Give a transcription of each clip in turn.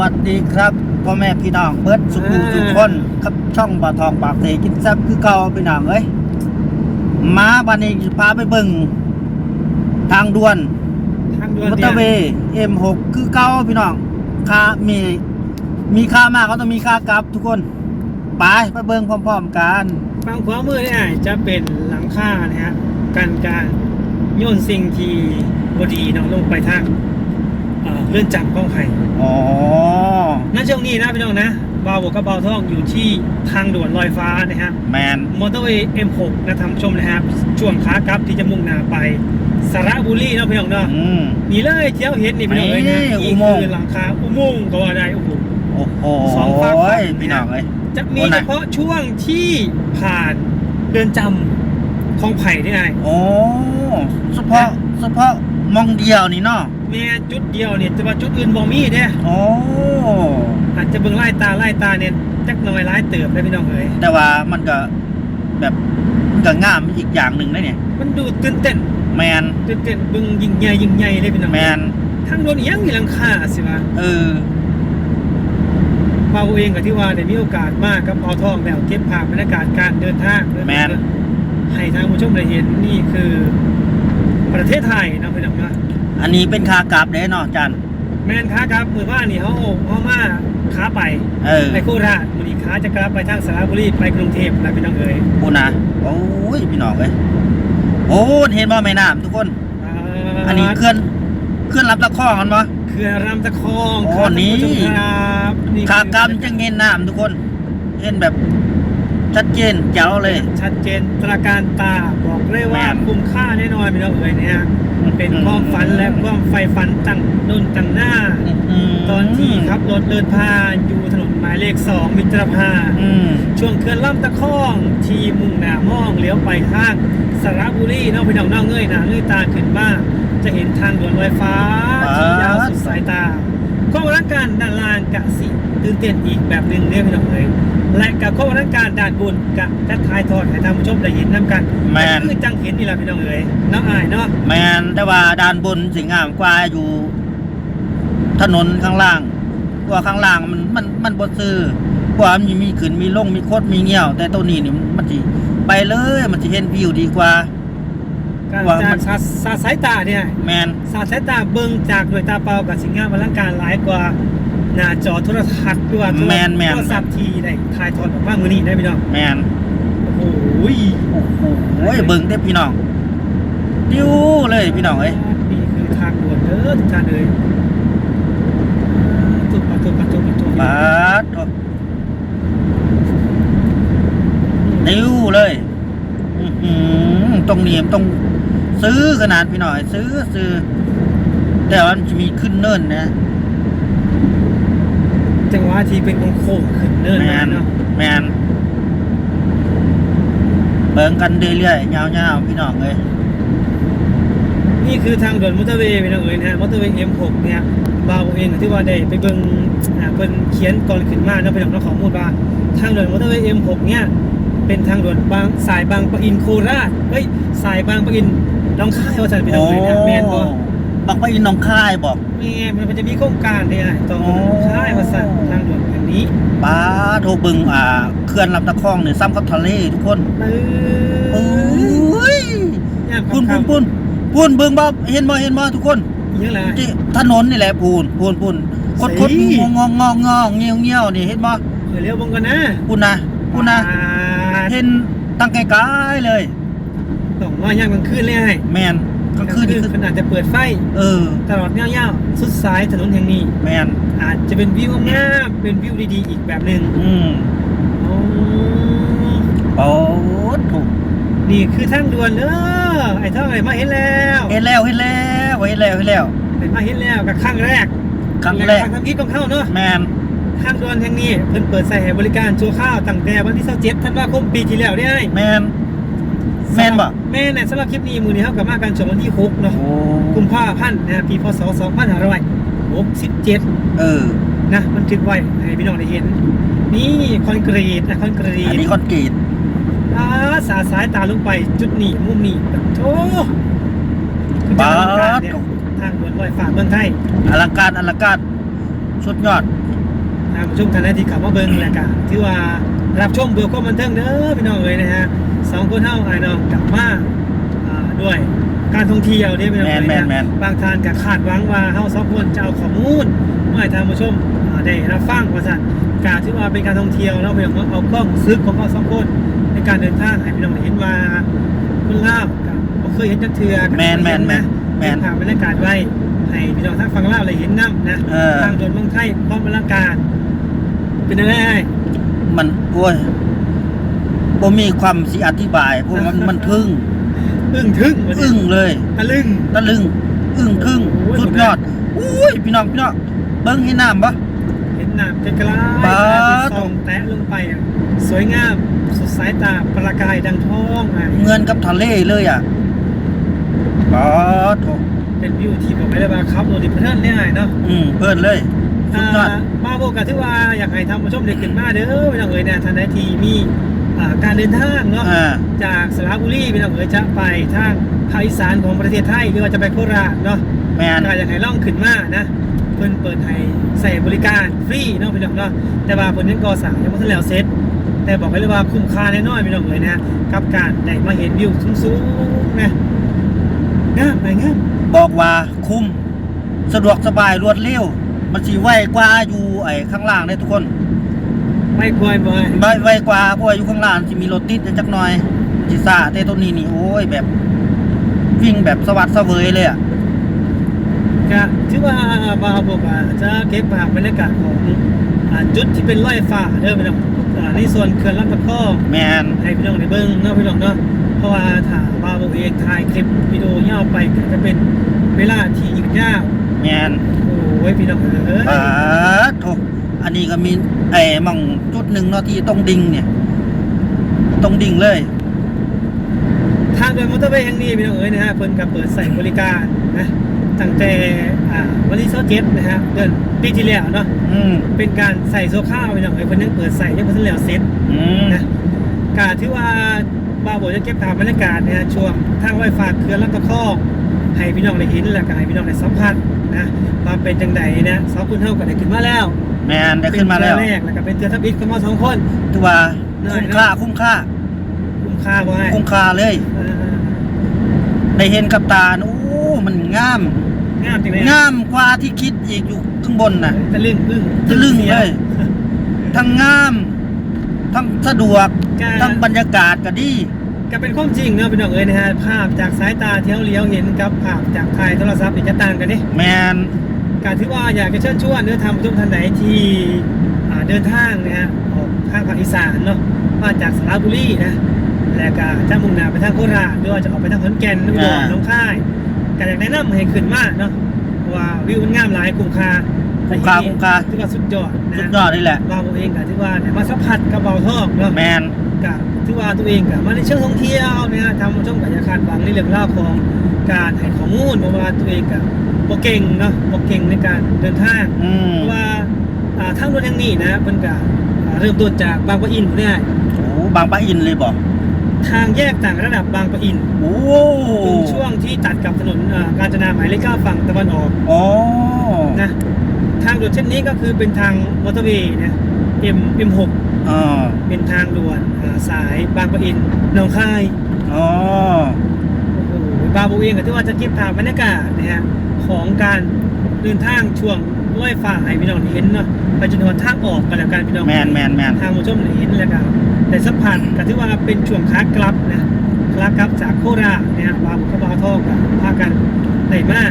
วัสดีครับพ่อแม่พี่น้องเบิร์ดสุขุมอ่าสุขคนครับช่องบ่าวทองปากเสกินแซ่บคือเก่าพี่น้องเอ้ยมาบันนี้จะพาไปเบิ่งทางด่วนทางด่วนมอเตเนี่อร์เวยย์ M6 คือเก่าพี่น้องค่ามีมีค่ามากก็ต้องมีค่ากลับทุกคนไปไปเบิ่งพร้อม ๆ กันฝั่งขวามือเนี่ยจะเป็นหลังคานะฮะกันการโยนสิ่งที่บดีเนาะลงไปทาง เอ่อเลื่อนจำกล้องไผ่อ๋อณช่วงนี้นะพี่น้องนะบาวบวกกับเบาท่องอยู่ที่ทางด่วนลอยฟ้านะฮะ แมน มอเตอร์เวย์ M6 นะท่านผู้ชมนะครับ ช่วงขากลับที่จะมุ่งหน้าไปสระบุรีเนาะพี่น้องเนาะอืม นี่เลยเที่ยวเห็นนี่พี่น้องเลยนะนี่อุนี่โมงค์ คือหลังคาอุโมงค์ก็ว่าได้โอ้โห โอ้โหสองฝากฝั่ง พี่น้องเอ้ย จะมีโอ้ไหนเฉพาะช่วงที่ผ่านเดินจำคลองไผ่ได้ไง โอ้เฉพาะเฉพาะมองเดียวนี่เนาะ แม่จุดเดียวเนี่ยแต่ว่าจุดอื่นบ่มีเด้โอ้อาจจะเบิ่งไล่ตาไล่ตาเนี่ยจักหน่อยร้ายเติบได้พี่น้องเอ้ยแต่ว่ามันก็แบบมันก็งามอีกอย่างหนึ่งนะเนี่ย มันดูตื่นเต้นแมนตื่นเต้นเบิ่งยิ่งใหญ่ยิ่งใหญ่เลยพี่น้องแมนทางโดนอีหยังมีหลังคาสิว่าเออเปาเองกับที่ว่าได้มีโอกาสมากกับเปาทองแล้วเก็บภาพบรรยากาศการเดินทางเด้อแม่นให้ทางผู้ชมได้เห็นนี่คือประเทศไทยนะพี่น้องนะ อันนี้เป็นคากราบเด้เนาะจัน แม่นค้าครับมือว่านี่เขาเขามาค้าไปเออ ไปโคราชมือนี้ค้าจะกลับไปทางสระบุรีไปกรุงเทพนะพี่น้องเอ๋ยพูนะโอ้ยพี่น้องเอ้ยโอ้เห็นบ่แม่น้ำทุกคน อันนี้เคลื่อนเคลื่อนรับตะข้อกันบ่เขื่อนลำตะคองโอ้ครับนี่ท่าผู้ชมครับนี่ขากรรมจังเห็นน้ำทุกคน เห็นแบบชัดเจนเจ๋วเลย ชัดเจนตราการตาบอกเลยว่าแม่น คุ้มค่าแน่นอนพี่น้องเอ๋ยเนี่ย เป็นความฝันและความใฝ่ฝันตั้งนุ่นตั้งหน้ามตอนที่ขับรถเดินผ่านอยู่ถนนหมายเลขสองมิตรภาพอืมช่วงเขื่อนลำตะคอง ทีมุ่งหน้ามองเลี้ยวไปทางสระบุรีเน้องพี่น้องน้องเงยหน้าเงยตาขึ้นมาจะเห็นทางด่วนลอยฟ้าที่ยาวสุดสายตา ข้อรักการด้านล่างกะสิตื่นเต้นอีกแบบหนึ่งเรียกพี่น้องเลยและกับข้อรักการด้านบนกะจะทายทอดให้ท่านผู้ชมได้เห็นน้ำกันแม่นคือจังเห็นนี่แหละพี่น้องเอ๋ยน้องอายเนาะแมนแต่ว่าด้านบนสิงามกว่าอยู่ ถนนข้างล่างกว่าข้างล่างมันมันมันบดซื้อกว่ามันมีขึ้นมีลงมีโคดมีเงี้ยว แต่ตัวนี้นี่มันสิไปเลยมันสิเห็นวิวดีกว่า การว่าจามักนสาสาสายตาเนี่ยแมนสาสายตาเบิ่งจากด้วยตาเปล่ากับสิ่งงามอลังการหลายกว่าหน้าจอโทรทัศน์ด้วยแม่นแม่นโทรศัพท์ทีได้ถ่ายทอดออกมามือนี้ได้พี่น้องแมนโอ้โหโอ้โหเบิ่งเด้อพี่น้องติ้วเลยพี่น้องเอ้ยนี่คือทางด่วนเด้อทุกท่านเลยตุบปะตุบปะตุบปะตุบปาดโถ่ติ้วเลยอื้อหือตรงนี้มันต้อง ซื้อขนาดพี่น้อย ซื้อซื้อ แต่ว่ามันจะมีขึ้นเนินนะจังหวะที่เป็นโค้งๆขึ้นเนินแมมานเนาะแมนเบิ่งกันเรื่อยๆยาวๆพี่น้องเลยนี่คือทางด่วนมอเตอร์เวย์พี่น้องเอ๋ยนะฮะมอเตอร์เวย์ M6 เนี่ยบาวเองที่ว่าได้ไปเบิ่งอ่าเพิ่นเขียนก่อนขึ้นมาเนาะพี่น้องเนาะข้อมูลว่าทางด่วนมอเตอร์เวย์ M6 เนี่ยเป็นทางด่วนบางสายบางปะอินโคราชเฮ้ยสายบางปะอินห น้องค่ายว่าซั่นพี่น้องเอ๋ยนะแม่นบ่บักไปอินหนองคายบอกแม่นมันจะมีโครงการเนี่ยต่อโอ้หน้องค่ายว่าซั่นทางด่วนแห่งนี้ป้าโทรเบึงอ่าเขื่อนลำตะคองเนี่ยซ้ำกับทะเลทุกคนปื้โอ้ยยามพูนพูค่ำนพูนพูนเบิ่งบ่เห็นบ่เห็นบ่ทุกคนๆยังไงที่ถนนนี่แหละพูนพูนพูนคดคดสิงองงองงองเงี้ยวเงี้ยวนี่เห็นบ่เดี๋ยวเลี้ยวเบงกันนะพูนนะพูนนะอ่าเห็นตั้งไกลๆเลย ต้องมาย่างกลางคืนเลยไงแมนกลางคืนนี่คือขนาดจะเปิดไฟ เออ ตลอดยาวๆสุดสายถนนแห่งนี้ แมนอาจจะเป็นวิวงามๆเป็นวิวดีๆ อีกแบบหนึ่งอืมโอ้โอ้ถูกนี่คือทางด่วนเด้อไอ้เท่าไหร่มาเห็นแล้ว เห็นแล้วเห็นแล้วเห็นแล้วเห็นแล้วเห็นมาเห็นแล้วกับครั้งแรกครั้งแรกทางคิดของเขาเนาะแมนทางด่วนแห่งนี้เพิ่นเปิดใส่ให้บริการชั่วข้าวตั้งแต่วันที่27ธันวาคมปีที่แล้วได้แมน แมนบ่แม่เนี่ยสำหรับคลิปนี้มือนี้เฮากับมากันชมวันที่6เนาะโอ้กุมภาพันธ์นะปีพศ2567เออนะมันทึกไว้ให้พี่น้องได้เห็น นี่คอนกรีตนะคอนกรีอันตนี้คอนกรีตอาสาสายตาลงไปจุดนี้มุมนี้โอ้คือจะป้าอลังการดเนี่ยทางด่วนลอยฟ้าเมืองไทยอลังการอลังการสุดยอดทางผู้ชมท่านใดที่เข้ามาเบิ่งรายการที่ว่ารับชมเบื่อความบันเทิงเด้อพี่น้องเอ้ยนะฮะ สองคนเฮาไอ้น้องกลับมาอ่าด้วยการท่องเที่ยวเด้อพี่น้องเอ้ยแม่นนะแม่นบางท่านก็คาดหวังว่าเฮาสองคนจะเอาข้อมูลมาให้ทางผู้ชมอ่าได้รับฟังว่าซั่นกาที่ว่าเป็นการท่องเที่ยวเนาะพี่น้องเนาะเอากล้องซึกของเราสองคนในการเดินทางให้พี่น้องได้เห็นว่าคนลาวก็บ่เคยเห็นจักเทื่อก็แม่นแม่นแม่นแม่แม่นนผ่านบรรยากาศไว้ให้พี่น้องทั้งฟังลาวเลยเห็นน้ำนะเออ ทางโดนเมืองไทยพร้อมบรรยากาศเป็นยังไง มันโอ้ย บ่มีความสิอธิบายเพราะมันมันทึ่งอึ้งทึ่งว่าอึ้งเลยตะลึง ตะลึงอึ้งทึ่งโอ้ย สุดยอดอุ้ยพี่น้องพี่น้องเบิ่งให้น้ำบ่เห็นน้ำไกลๆบาด ส่องแตะลงไปอะสวยงามสุดสายตาประกายดังทองอะเงินกับทะเลเลยอะบาดโถเป็นวิวที่บอกไม่ได้ว่าครับโรดิเพลินเนี่ยเนาะอืมเพิ่นเลย สุดยอด อ่ามาโบกันที่ว่าอยากให้ทำผู้ชมได้ขึ้นมาเด้อพี่น้องเอ๋ยเนี่ยทันใดที่มี อ่าการเดินทางเนาะอ่า จากสระบุรีพี่น้องเอ๋ยจะไปทางภาคอีสานของประเทศไทยหรือว่าจะไปโคราชเนาะ แม่นก็อยากให้ล่องขึ้นมานะเพิ่นเปิดให้ใส่บริการฟรีเนาะพี่น้องเนาะแต่ว่าเพิ่นยังก่อสร้างยังบ่ทันแล้วเสร็จ แต่บอกไว้เลยว่าคุ้มค่าแน่นอนพี่น้องเอ๋ยนะกับการได้มาเห็นวิวสูงๆนะงามไปงามบอกว่าคุ้ม สะดวกสบายรวดเร็ว มันสิไวกว่าอยู่ไอ้ข้างล่างได้ทุกคน ไม่กลัวบ่อยไวไวกว่าเพราะว่าอยู่ข้างล่างสิมีรถติดจักหน่อยสิซ่าแต่ตัวนี้นี่โอ้ยแบบวิ่งแบบสวัสดิ์เสวยเลยอะก็ถือว่าบาวบอกว่าจะเก็บภาพบรรยากาศของอ่าจุดที่เป็นร้อยฟ้าเด้อพี่น้องอ่าในส่วนเขื่อนลำตะคองแมนให้พี่น้องได้เบิ่งเนาะพี่น้องเนาะเพราะว่าถ้าบาวบอกเองถ่ายคลิปวิดีโอยาวไปก็จะเป็นเวลาที่ยืดยาวแมนโอ้ยพี่น้องเอ้ยอ่าโถ อันนี้ก็มีไอ้หมองจุดหนึ่งเนาะที่ตรงดิ่งเนี่ยตรงดิ่งเลย ทางเดินมอเตอร์เวย์แห่งนี้พี่น้องเอ้ยนะฮะเพิ่นก็เปิดใส่บริการนะตั้งแต่อ่าวันที่27นะฮะเดือนปีที่แล้วเนาะอืมเป็นการใส่โซข้าวพี่น้องเอ้ยเพิ่นยังเปิดใส่ยังบ่ทันแล้วเสร็จอืมนะกาที่ว่าบาโบจะเก็บภาพบรรยากาศเนี่ยช่วงทางไวฟ้าเขื่อนลำตะคองให้พี่น้องได้เห็นแล้วก็ให้พี่น้องได้สัมผัสนะว่าเป็นจังใดนะสองคนเท่าก็ได้ขึ้นมาแล้ว แมนได้ขึ้นมาแล้วเป็เทื่อแรกแล้วก็เป็นเทือทับอิฐขึ้นมาสองคนถือว่าได้คุ้มเนอะค่าคุ้มค่า คุ้มค่าบ่ให้คุ้มค่าเลยเออได้เห็นกับตาโอ้มันงาม งามจริงเลยงามกว่าที่คิดอีกอยู่ข้างบนน่ะตะลึงอึ้งตะลึงสีเลย ทั้งงาม ทั้งสะดวกก็ทั้งบรรยากาศก็ดีก็เป็นความจริงเนาะพี่น้องเอ้ยนะฮะภาพจากสายตาที่เราเลี้ยวเห็นกับภาพจากถ่ายโทรศัพท์นี่จะต่างกันนี่แมน การที่ว่าอยากจะเชิญชวนเนื้อทำทุกท่านไหนที่อ่าเดินทางนะฮะออกทางภาคอีสานเนาะมาจากสระบุรีนะแล้วก็จะมุ่งหน้าไปทางโคราชหรือว่าจะออกไปทางขอนแก่นอุดรหน้องค่ายก็อยากแนะนำให้ขึ้นมาเนาะเพราะว่าวิวมันงามหลายคุ้มค่าคุ้มค่าคุ้มค่าถือว่าสุดยอดนะสุดยอดนี่แหละว่าตัวเองก็ถือว่าได้มาสัมผัสกับเบาทองเนาะแมนก็ถือว่าตัวเองก็มาในเชิงท่องเที่ยวนะฮะทำช่องกัจคาดหวังในเรื่องราวของการให้ข้อมูลเพราะว่าตัวเองก็บ่ เก่งเนาะบ่เก่งในการเดินทางอืมเพราะว่าอ่าทางรถแห่งนี้นะมันก็อ่าเริ่มต้นจากบางปะอินเนี่ยโอ้บางปะอินเลยบอกทางแยกต่างระดับบางปะอินโอ้ตรงช่วงที่ตัดกับถนนอ่ากาญจนาหมายเลขเก้าฝั่งตะวันออกอ๋อนะทางด่วนเช่นนี้ก็คือเป็นทางมอเตอร์เวย์นะ M M6 อ๋อเป็นทางด่วนอ่าสายบางปะอินหนองคายอ๋อโอ้โหบาบูเองก็ถือว่าจะเก็บภาพบรรยากาศนะฮะ ของการเดินทางช่วงร้อยฝ่าให้พี่น้องเห็นเนาะไปจนถึงทางออกกันแล้วกันพี่น้องแมนแมนแมนทางผู้ชมได้เห็นแล้วก็แต่สัมผัสก็ถือว่าเป็นช่วงขากลับนะขากลับจากโคราชนะฮะบาบุกบาทองกับพากันได้มา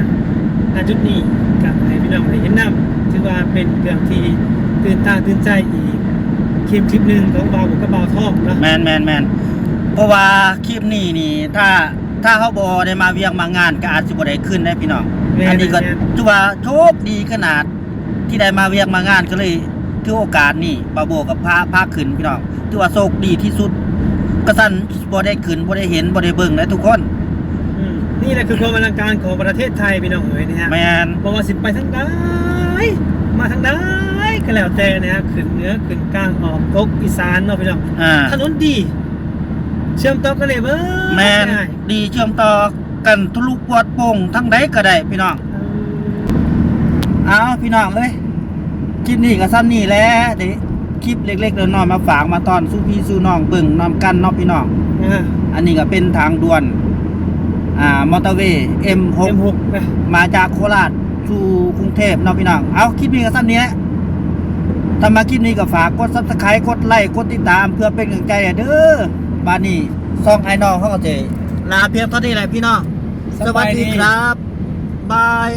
ณจุดนี้กับให้พี่น้องได้เห็นนำถือว่าเป็นเรื่องที่ตื่นตาตื่นใจอีกคลิปคลิปหนึ่งของบาบุกบาทองเนาะแมนแมนแมนเพราะว่าคลิปนี้นี่ถ้าถ้าเขาบอได้มาเวียงมางานก็อาจจะบ่ได้ขึ้นได้พี่น้องแม่น อันนี้ก็แม่นถือว่าโชคดีขนาดที่ได้มาเวียงมางานก็เลยถือโอกาสนี่บาโบกับพาพาขึ้นพี่น้องถือว่าโชคดีที่สุดกระสันบ่ได้ขึ้นบ่ได้เห็นบ่ได้เบิ่งนะทุกคนอืมนี่แหละคือความอลังการของประเทศไทยพี่น้องเอ๋ยนะฮะแมนบอกว่าสิไปทางใดมาทางใดก็แล้วแต่นะฮะขึ้นเหนือขึ้นกลางออกตกอีสานเนาะพี่น้องอ่าถนนดี เชื่อมต่อกันเลยเบ้อแมนดีเชื่อมต่อ กันทะลุปวดโป่งทั้งใดก็ได้พี่น้องเอาพี่น้องเลยคลิปนี้ก็ซ้ำนี่แหละเดี๋ยวคลิปเล็กๆน้อยๆมาฝากมาตอนสู้พี่สู้น้องเบิ่งน้ำกันเนาะพี่น้องอ่าอันนี้ก็เป็นทางด่วน อ่ามอเตอร์เวย์ M6 M6 นะมาจากโคราชสู่กรุงเทพเนาะพี่น้องเอาคลิปนี้ก็สั้นนี้แหละถ้ามาคลิปนี้ก็ฝากกดซับสไครต์กดไลค์กดติดตามเพื่อเป็นกำลังใจให้เด้อบ้านนี้ซองไอ้น้องเขาก็จะลาเพียงเท่านี้แหละพี่น้อง สวัสดีครับบาย